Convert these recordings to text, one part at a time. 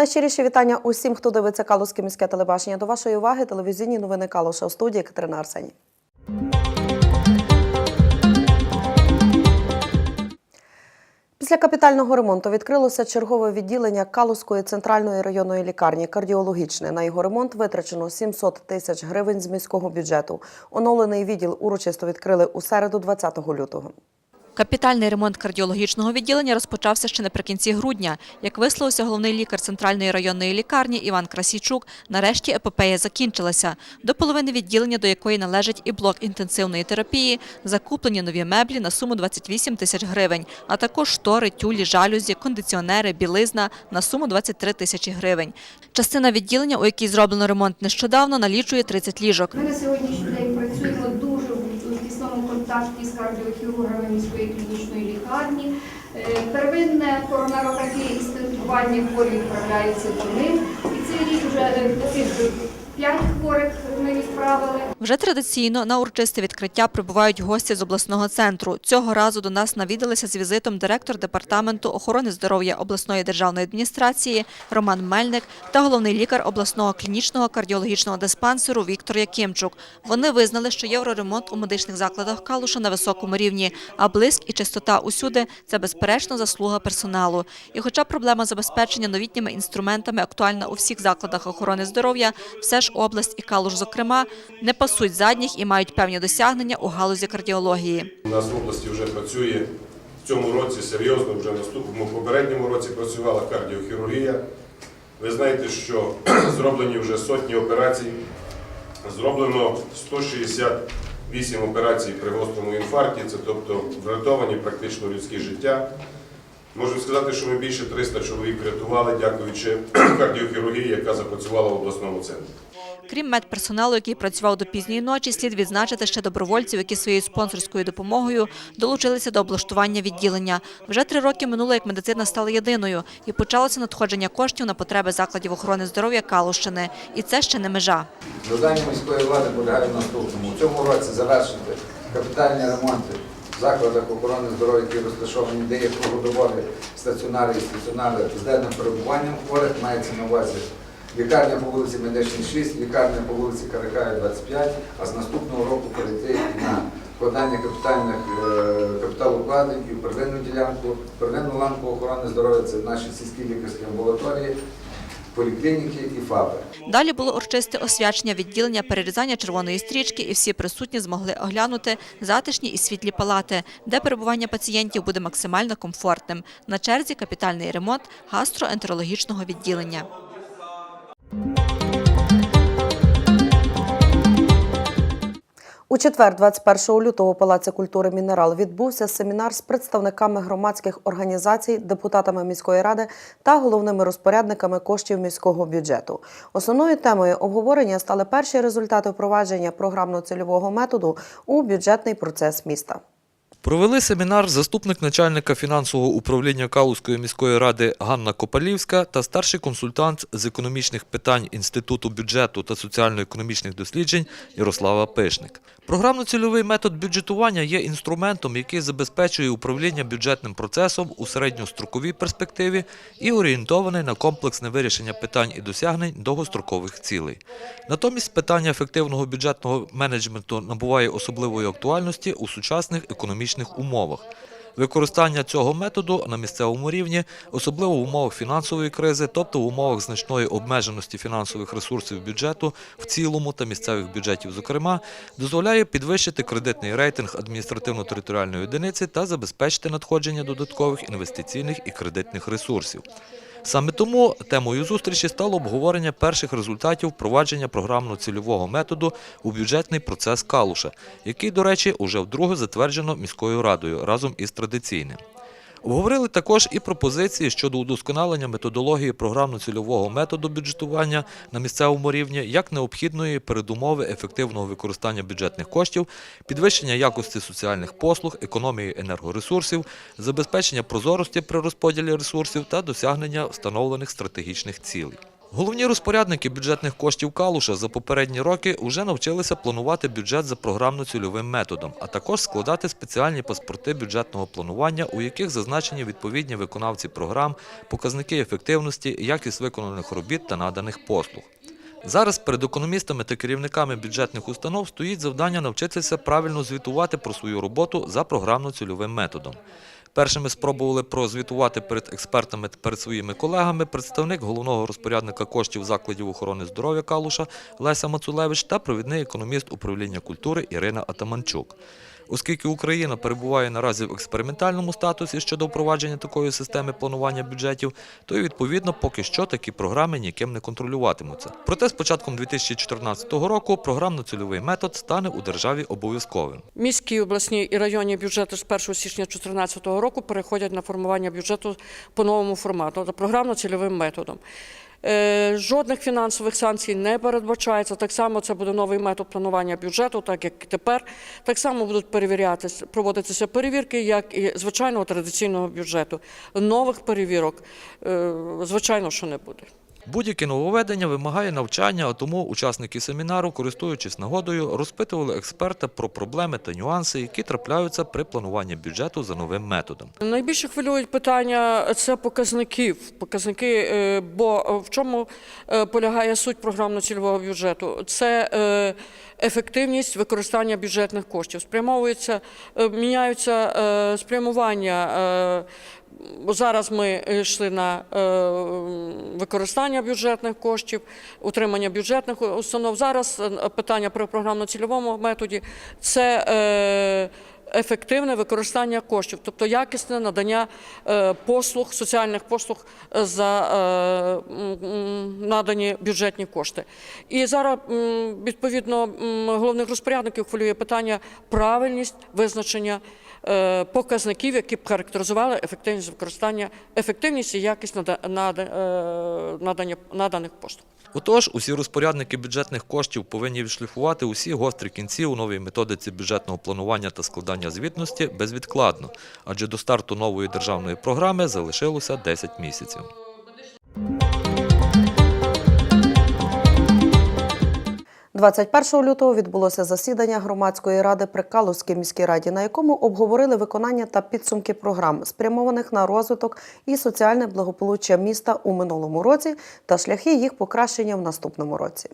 Найщиріші вітання усім, хто дивиться Калузьке міське телебачення. До вашої уваги телевізійні новини Калуша у студії Катерина Арсеній. Після капітального ремонту відкрилося чергове відділення Калузької центральної районної лікарні кардіологічне. На його ремонт витрачено 700 тисяч гривень з міського бюджету. Оновлений відділ урочисто відкрили у середу 20 лютого. Капітальний ремонт кардіологічного відділення розпочався ще наприкінці грудня. Як висловився головний лікар центральної районної лікарні Іван Красійчук, нарешті епопея закінчилася. До половини відділення, до якої належить і блок інтенсивної терапії, закуплені нові меблі на суму 28 тисяч гривень, а також штори, тюлі, жалюзі, кондиціонери, білизна на суму 23 тисячі гривень. Частина відділення, у якій зроблено ремонт нещодавно, налічує 30 ліжок. Ми на сьогоднішній день працюємо дуже в тісному контакті з кардіохірургами міської клінічної лікарні. Е, Первинне коронарографія і стентування хворі відправляється до них. І цей рік вже е, таких п'ять хворих ми відправили. Вже традиційно на урочисте відкриття прибувають гості з обласного центру. Цього разу до нас навідалися з візитом директор департаменту охорони здоров'я обласної державної адміністрації Роман Мельник та головний лікар обласного клінічного кардіологічного диспансеру Віктор Якимчук. Вони визнали, що євроремонт у медичних закладах Калуша на високому рівні, а блиск і чистота усюди це безперечно заслуга персоналу. І хоча проблема забезпечення новітніми інструментами актуальна у всіх закладах охорони здоров'я, все ж область і Калуш, зокрема, не пасуть задніх і мають певні досягнення у галузі кардіології. У нас в області вже працює в цьому році серйозно, вже в наступному попередньому році працювала кардіохірургія. Ви знаєте, що зроблені вже сотні операцій, зроблено 168 операцій при гострому інфаркті, це тобто врятовані практично людські життя. Можу сказати, що ми більше 300 чоловік врятували, дякуючи кардіохірургії, яка запрацювала в обласному центрі. Крім медперсоналу, який працював до пізньої ночі, слід відзначити ще добровольців, які своєю спонсорською допомогою долучилися до облаштування відділення. Вже три роки минуло, як медицина стала єдиною, і почалося надходження коштів на потреби закладів охорони здоров'я Калущини. І це ще не межа. Завдання міської влади полягає в наступному. У цьому році завершити капітальні ремонти в закладах охорони здоров'я, які розташовані, де є круглодобові стаціонари і стаціонари з денним перебуванням хворих, мається на увазі лікарня по вулиці Медичній 6, лікарня по вулиці Каракая 25, а з наступного року перейти на вкладання капітальних е, капіталовкладень і в первинну ділянку, первинну ланку охорони здоров'я це наші сільські лікарські амбулаторії, поліклініки і ФАПи. Далі було урочисте освячення відділення, перерізання червоної стрічки, і всі присутні змогли оглянути затишні і світлі палати, де перебування пацієнтів буде максимально комфортним. На черзі капітальний ремонт гастроентерологічного відділення. У четвер, 21 лютого, у Палаці культури Мінерал відбувся семінар з представниками громадських організацій, депутатами міської ради та головними розпорядниками коштів міського бюджету. Основною темою обговорення стали перші результати впровадження програмно-цільового методу у бюджетний процес міста. Провели семінар заступник начальника фінансового управління Калузької міської ради Ганна Копалівська та старший консультант з економічних питань Інституту бюджету та соціально-економічних досліджень Ярослава Пишник. Програмно-цільовий метод бюджетування є інструментом, який забезпечує управління бюджетним процесом у середньостроковій перспективі і орієнтований на комплексне вирішення питань і досягнень довгострокових цілей. Натомість питання ефективного бюджетного менеджменту набуває особливої актуальності у сучасних економічних умовах. Використання цього методу на місцевому рівні, особливо в умовах фінансової кризи, тобто в умовах значної обмеженості фінансових ресурсів бюджету в цілому та місцевих бюджетів, зокрема, дозволяє підвищити кредитний рейтинг адміністративно-територіальної одиниці та забезпечити надходження додаткових інвестиційних і кредитних ресурсів. Саме тому темою зустрічі стало обговорення перших результатів впровадження програмно-цільового методу у бюджетний процес Калуша, який, до речі, уже вдруге затверджено міською радою разом із традиційним. Обговорили також і пропозиції щодо удосконалення методології програмно-цільового методу бюджетування на місцевому рівні як необхідної передумови ефективного використання бюджетних коштів, підвищення якості соціальних послуг, економії енергоресурсів, забезпечення прозорості при розподілі ресурсів та досягнення встановлених стратегічних цілей. Головні розпорядники бюджетних коштів Калуша за попередні роки вже навчилися планувати бюджет за програмно-цільовим методом, а також складати спеціальні паспорти бюджетного планування, у яких зазначені відповідні виконавці програм, показники ефективності, якість виконаних робіт та наданих послуг. Зараз перед економістами та керівниками бюджетних установ стоїть завдання навчитися правильно звітувати про свою роботу за програмно-цільовим методом. Першими спробували прозвітувати перед експертами та перед своїми колегами представник головного розпорядника коштів закладів охорони здоров'я Калуша Леся Мацулевич та провідний економіст управління культури Ірина Атаманчук. Оскільки Україна перебуває наразі в експериментальному статусі щодо впровадження такої системи планування бюджетів, то і відповідно поки що такі програми ніким не контролюватимуться. Проте з початком 2014 року програмно-цільовий метод стане у державі обов'язковим. Міські, обласні і районні бюджети з 1 січня 2014 року переходять на формування бюджету по новому формату, за програмно-цільовим методом. Е, Жодних фінансових санкцій не передбачається. Так само це буде новий метод планування бюджету, так як тепер. Так само будуть перевірятися, проводитися перевірки, як і звичайного традиційного бюджету. Нових перевірок, е, звичайно, що не буде. Будь-яке нововведення вимагає навчання, а тому учасники семінару, користуючись нагодою, розпитували експерта про проблеми та нюанси, які трапляються при плануванні бюджету за новим методом. Найбільше хвилюють питання це показників. Показники, е, бо в чому е, полягає суть програмно-цільового бюджету? Це е, ефективність використання бюджетних коштів. Спрямовується, е, міняються е, спрямування. Зараз ми йшли на е, використання бюджетних коштів, утримання бюджетних установ. Зараз е, питання при програмно-цільовому методі це е, ефективне використання коштів, тобто якісне надання послуг, соціальних послуг за надані бюджетні кошти. І зараз відповідно головних розпорядників хвилює питання правильність визначення показників, які б характеризували ефективність використання, ефективність і якість е, надання наданих послуг. Отож, усі розпорядники бюджетних коштів повинні відшліфувати усі гострі кінці у новій методиці бюджетного планування та складання звітності безвідкладно, адже до старту нової державної програми залишилося 10 місяців. 21 лютого відбулося засідання громадської ради при Калузькій міській раді, на якому обговорили виконання та підсумки програм, спрямованих на розвиток і соціальне благополуччя міста у минулому році та шляхи їх покращення в наступному році.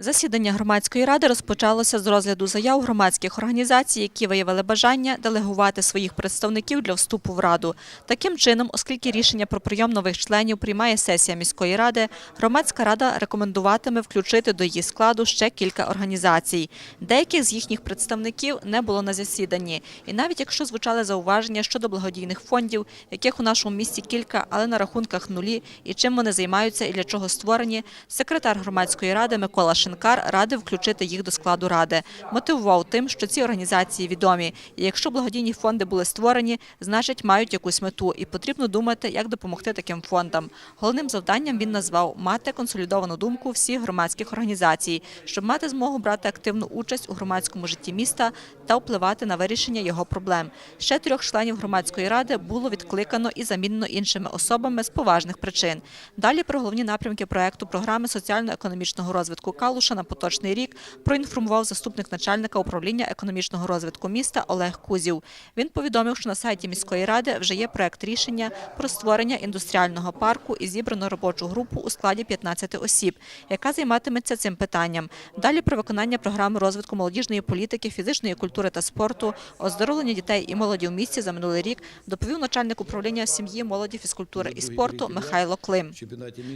Засідання громадської ради розпочалося з розгляду заяв громадських організацій, які виявили бажання делегувати своїх представників для вступу в раду. Таким чином, оскільки рішення про прийом нових членів приймає сесія міської ради, громадська рада рекомендуватиме включити до її складу ще кілька організацій. Деяких з їхніх представників не було на засіданні. І навіть якщо звучали зауваження щодо благодійних фондів, яких у нашому місті кілька, але на рахунках нулі, і чим вони займаються і для чого створені, секретар громадської ради Микола Шинкар радив включити їх до складу ради. Мотивував тим, що ці організації відомі. І якщо благодійні фонди були створені, значить мають якусь мету, і потрібно думати, як допомогти таким фондам. Головним завданням він назвав мати консолідовану думку всіх громадських організацій, щоб мати змогу брати активну участь у громадському житті міста та впливати на вирішення його проблем. Ще трьох членів громадської ради було відкликано і замінено іншими особами з поважних причин. Далі про головні напрямки проекту програми соціально-економічного розвитку Калуша на поточний рік проінформував заступник начальника управління економічного розвитку міста Олег Кузів. Він повідомив, що на сайті міської ради вже є проект рішення про створення індустріального парку і зібрано робочу групу у складі 15 осіб, яка займатиметься цим питанням. Далі про виконання програми розвитку молодіжної політики, фізичної культури та спорту, оздоровлення дітей і молоді в місті за минулий рік доповів начальник управління сім'ї, молоді, фізкультури і спорту Михайло Клим.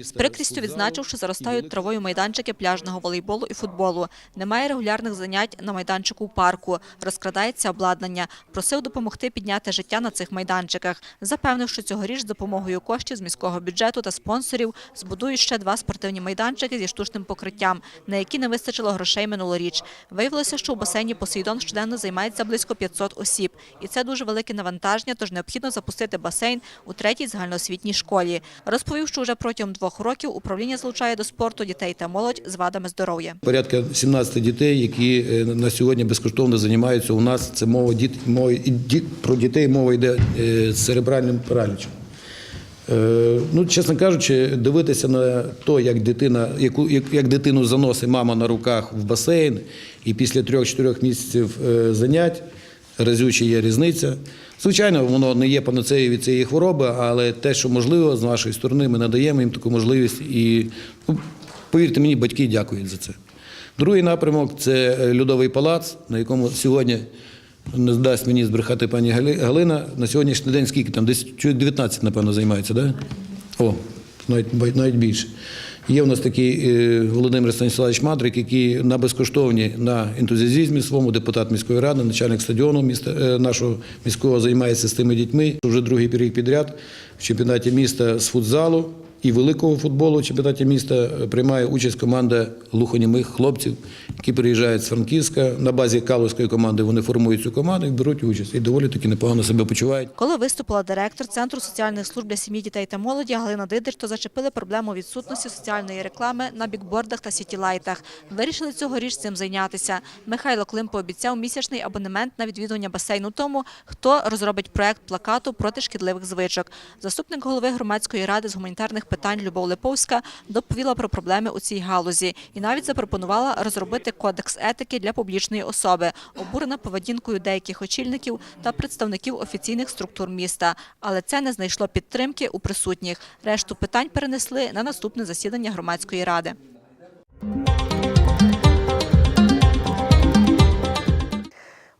З прикрістю відзначив, що заростають травою майданчики пляжного волейболу і футболу. Немає регулярних занять на майданчику у парку. Розкрадається обладнання. Просив допомогти підняти життя на цих майданчиках. Запевнив, що цьогоріч з допомогою коштів з міського бюджету та спонсорів збудують ще два спортивні майданчики зі штучним покриттям, на які не вистачило грошей минулоріч. Виявилося, що у басейні Посейдон щоденно займається близько 500 осіб. І це дуже велике навантаження, тож необхідно запустити басейн у третій загальноосвітній школі. Розповів, що вже протягом двох років управління залучає до спорту дітей та молодь з вадами здоров'я. Порядка 17 дітей, які е, на сьогодні безкоштовно займаються у нас. Це мова діт, мова про дітей мова йде е, з церебральним паралічем. Е, Ну, чесно кажучи, дивитися на те, як дитина, яку як, дитину заносить мама на руках в басейн, і після трьох-чотирьох місяців занять разюче є різниця. Звичайно, воно не є панацеєю від цієї хвороби, але те, що можливо, з нашої сторони, ми надаємо їм таку можливість. І ну, повірте мені, батьки дякують за це. Другий напрямок це е, льодовий палац, на якому сьогодні не дасть мені збрехати пані Галина. На сьогоднішній день скільки там? Десь 19, напевно, займається, так? Да? О, навіть, навіть більше. Є у нас такий е, Володимир Станіславович Мадрик, який на безкоштовні, на ентузіазмі своєму, депутат міської ради, начальник стадіону міста, е, нашого міського займається з тими дітьми. Вже другий рік підряд в чемпіонаті міста з футзалу і великого футболу чемпіонаті міста е, приймає участь команда глухонімих хлопців, які приїжджають з Франківська. На базі Калузької команди вони формують цю команду і беруть участь. І доволі таки непогано себе почувають. Коли виступила директор Центру соціальних служб для сім'ї, дітей та молоді Галина Дидир, то зачепили проблему відсутності соціальної реклами на бікбордах та сітілайтах. Вирішили цьогоріч цим зайнятися. Михайло Клим пообіцяв місячний абонемент на відвідування басейну тому, хто розробить проект плакату проти шкідливих звичок. Заступник голови громадської ради з гуманітарних питань Любов Липовська доповіла про проблеми у цій галузі і навіть запропонувала розробити кодекс етики для публічної особи, обурена поведінкою деяких очільників та представників офіційних структур міста. Але це не знайшло підтримки у присутніх. Решту питань перенесли на наступне засідання громадської ради.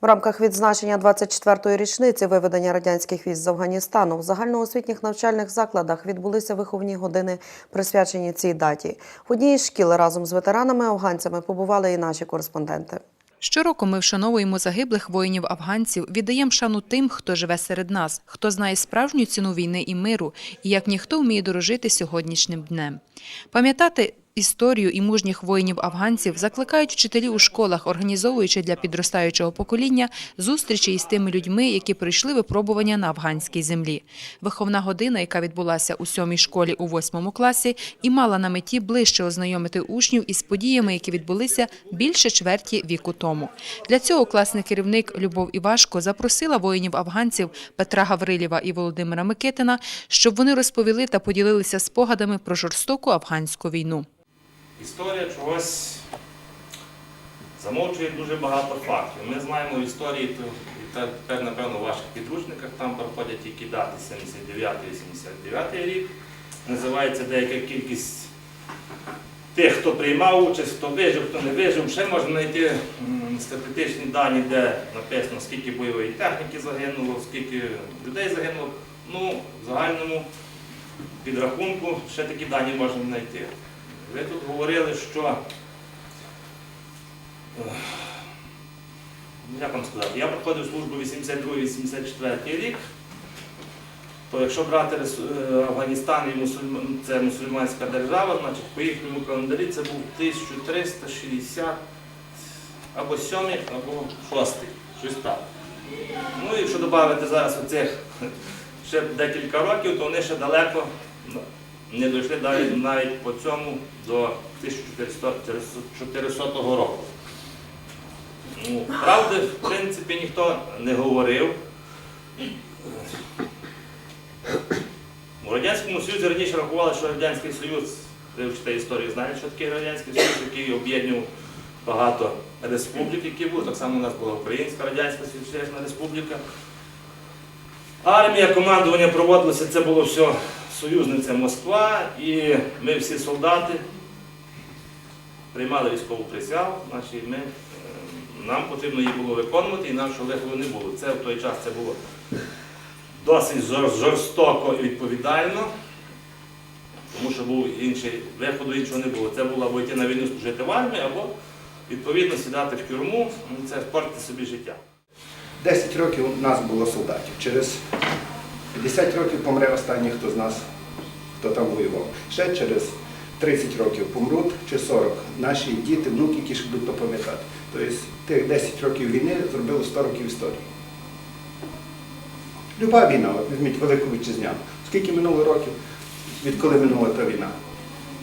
В рамках відзначення 24-ї річниці виведення радянських військ з Афганістану в загальноосвітніх навчальних закладах відбулися виховні години, присвячені цій даті. В одній із шкіл разом з ветеранами-афганцями побували і наші кореспонденти. Щороку ми вшановуємо загиблих воїнів-афганців, віддаємо шану тим, хто живе серед нас, хто знає справжню ціну війни і миру, і як ніхто вміє дорожити сьогоднішнім днем. Пам'ятати історію і мужніх воїнів-афганців закликають вчителі у школах, організовуючи для підростаючого покоління зустрічі із тими людьми, які пройшли випробування на афганській землі. Виховна година, яка відбулася у сьомій школі у восьмому класі, і мала на меті ближче ознайомити учнів із подіями, які відбулися більше чверті віку тому. Для цього класний керівник Любов Івашко запросила воїнів-афганців Петра Гаврилєва і Володимира Микитина, щоб вони розповіли та поділилися спогадами про жорстоку афганську війну. Історія чогось замовчує дуже багато фактів. Ми знаємо в історії, то і тепер, напевно, в ваших підручниках там проходять тільки дати 79-89 рік. Називається деяка кількість тих, хто приймав участь, хто вижив, хто не вижив. Ще можна знайти статистичні дані, де написано, скільки бойової техніки загинуло, скільки людей загинуло. Ну, в загальному підрахунку ще такі дані можна знайти. Ви тут говорили, що. Як вам сказати, я проходив службу 82-84 рік, то якщо брати е, Афганістан і це мусульманська держава, значить по їхньому календарі це був 1360 або 7, або 6, щось так. Ну і якщо додати зараз оцих ще декілька років, то вони ще далеко ну, не дійшли навіть, навіть по цьому до 1400 року. Ну, правди, в принципі, ніхто не говорив. У Радянському Союзі раніше рахували, що Радянський Союз, ви вчите історію, знаєте, що таке Радянський Союз, який об'єднував багато республік, які були. Так само у нас була Українська Радянська Союзна Республіка. Армія, командування проводилося, це було все союзниця Москва, і ми всі солдати приймали військову присягу, значить ми, е, нам потрібно її було виконувати, і нашого виходу не було. Це в той час це було досить жорстоко і відповідально, тому що був інший виходу іншого не було. Це було або йти на війну служити в армії, або відповідно сідати в тюрму, ну, це спортити собі життя. 10 років у нас було солдатів. Через 50 років помре останній, хто з нас, хто там воював. Ще через 30 років помруть чи 40 наші діти, внуки, які ще будуть то пам'ятати. Тобто тих 10 років війни зробило 100 років історії. Люба війна, візьміть Велику Вітчизняну. Скільки минуло років, відколи минула та війна?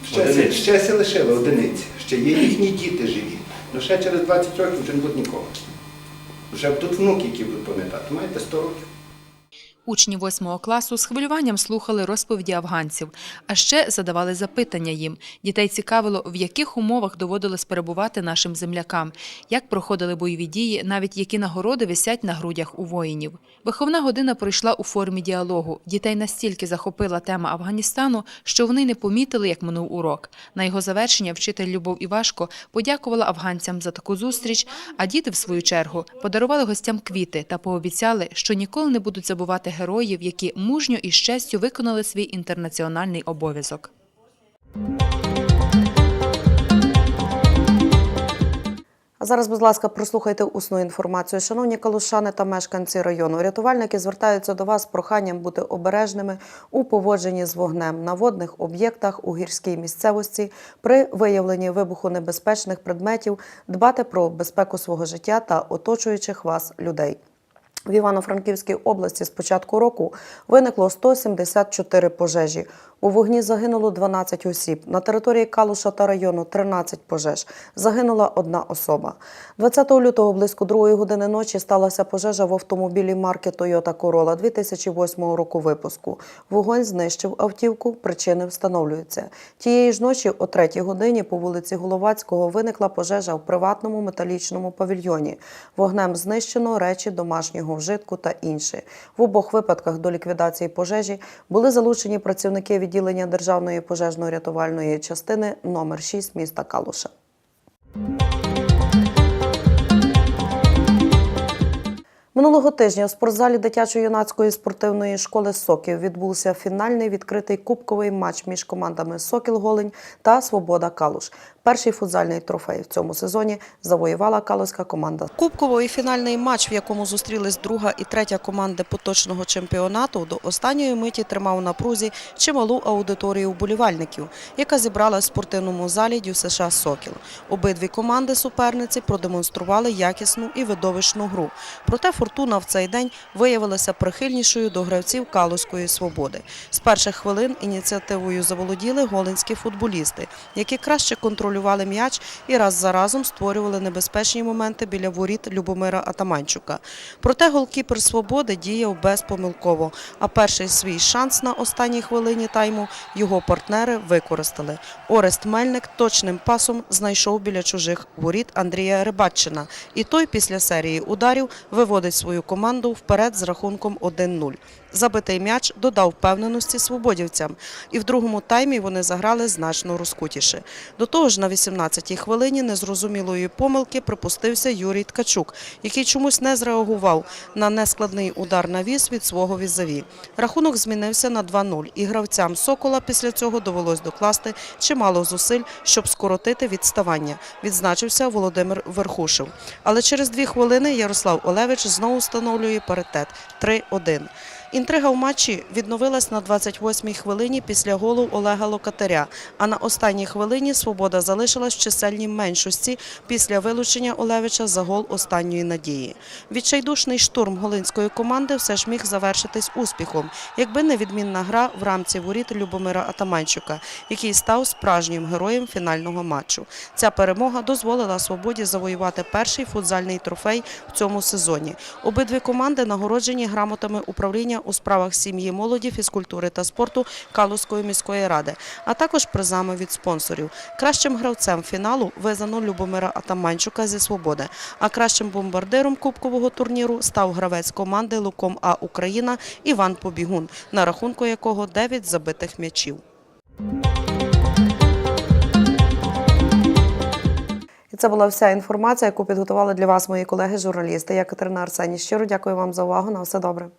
Ще, ще се лишили одиниці, ще є їхні діти живі. Ну ще через 20 років вже не буде нікого. Вже тут внуки, які будуть пам'ятати, маєте 100 років. Учні восьмого класу з хвилюванням слухали розповіді афганців, а ще задавали запитання їм. Дітей цікавило, в яких умовах доводилось перебувати нашим землякам, як проходили бойові дії, навіть які нагороди висять на грудях у воїнів. Виховна година пройшла у формі діалогу. Дітей настільки захопила тема Афганістану, що вони не помітили, як минув урок. На його завершення вчитель Любов Івашко подякувала афганцям за таку зустріч, а діти, в свою чергу, подарували гостям квіти та пообіцяли, що ніколи не будуть забувати героїв, які мужньо і з виконали свій інтернаціональний обов'язок. А зараз, будь ласка, прослухайте усну інформацію. Шановні калушани та мешканці району, рятувальники звертаються до вас з проханням бути обережними у поводженні з вогнем на водних об'єктах у гірській місцевості при виявленні вибухонебезпечних предметів, дбати про безпеку свого життя та оточуючих вас людей. В Івано-Франківській області з початку року виникло 174 пожежі. У вогні загинуло 12 осіб. На території Калуша та району 13 пожеж. Загинула одна особа. 20 лютого близько 2 години ночі сталася пожежа в автомобілі марки Toyota Corolla 2008 року випуску. Вогонь знищив автівку, причини встановлюються. Тієї ж ночі о 3 годині по вулиці Головацького виникла пожежа в приватному металічному павільйоні. Вогнем знищено речі домашнього вжитку та інше. В обох випадках до ліквідації пожежі були залучені працівники відділення Державної пожежно-рятувальної частини номер 6 міста Калуша. Минулого тижня у спортзалі дитячо-юнацької спортивної школи Соків відбувся фінальний відкритий кубковий матч між командами Сокіл Голень та Свобода Калуш. Перший футзальний трофей в цьому сезоні завоювала калуська команда. Кубковий фінальний матч, в якому зустрілись друга і третя команди поточного чемпіонату, до останньої миті тримав у напрузі чималу аудиторію вболівальників, яка зібралась в спортивному залі США Сокіл. Обидві команди суперниці продемонстрували якісну і видовищну гру. Проте фортуна в цей день виявилася прихильнішою до гравців Калуської свободи. З перших хвилин ініціативою заволоділи голинські футболісти, які краще контролювали м'яч і раз за разом створювали небезпечні моменти біля воріт Любомира Атаманчука. Проте голкіпер свободи діяв безпомилково. А перший свій шанс на останній хвилині тайму його партнери використали. Орест Мельник точним пасом знайшов біля чужих воріт Андрія Рибаччина. І той після серії ударів виводить свою команду вперед з рахунком 1-0. Забитий м'яч додав впевненості свободівцям, і в другому таймі вони заграли значно розкутіше. До того ж, на 18-й хвилині незрозумілої помилки припустився Юрій Ткачук, який чомусь не зреагував на нескладний удар на віс від свого візаві. Рахунок змінився на 2-0, і гравцям Сокола після цього довелось докласти чимало зусиль, щоб скоротити відставання. Відзначився Володимир Верхушев. Але через дві хвилини Ярослав Олевич знову встановлює паритет 3-1. Інтрига в матчі відновилась на 28-й хвилині після голу Олега Локатаря, а на останній хвилині «Свобода» залишилась в чисельній меншості після вилучення Олевича за гол останньої надії. Відчайдушний штурм голинської команди все ж міг завершитись успіхом, якби не відмінна гра в рамці воріт Любомира Атаманчука, який став справжнім героєм фінального матчу. Ця перемога дозволила «Свободі» завоювати перший футзальний трофей в цьому сезоні. Обидві команди нагороджені грамотами управління у справах сім'ї, молоді, фізкультури та спорту Калузької міської ради, а також призами від спонсорів. Кращим гравцем фіналу визнано Любомира Атаманчука зі свободи. А кращим бомбардиром кубкового турніру став гравець команди Луком А Україна Іван Побігун, на рахунку якого 9 забитих м'ячів. Це була вся інформація, яку підготували для вас мої колеги-журналісти. Я Катерина Арсені. Щиро дякую вам за увагу. На все добре.